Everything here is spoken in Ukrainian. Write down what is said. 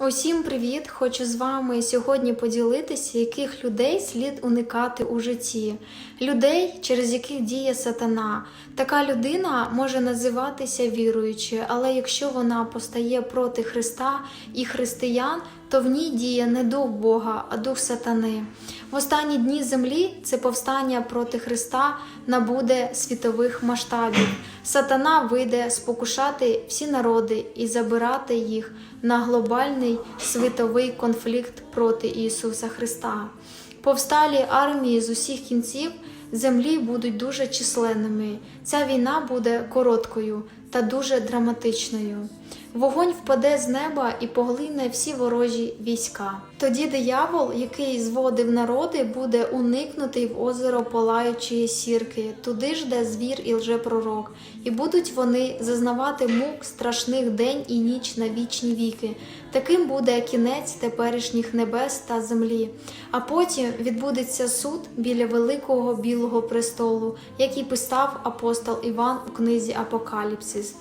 Усім привіт! Хочу з вами сьогодні поділитися, яких людей слід уникати у житті. Людей, через яких діє сатана. Така людина може називатися віруючою, але якщо вона постає проти Христа і християн, то в ній діє не дух Бога, а дух сатани. В останні дні землі це повстання проти Христа набуде світових масштабів. Сатана вийде спокушати всі народи і забирати їх на глобальний світовий конфлікт проти Ісуса Христа. Повсталі армії з усіх кінців землі будуть дуже численними. Ця війна буде короткою та дуже драматичною. Вогонь впаде з неба і поглине всі ворожі війська. Тоді диявол, який зводив народи, буде уникнутий в озеро палаючої сірки, туди ж де звір і лжепророк, і будуть вони зазнавати мук страшних день і ніч на вічні віки. Таким буде кінець теперішніх небес та землі. А потім відбудеться суд біля великого білого престолу, який писав апостол Іван у книзі Апокаліпсис.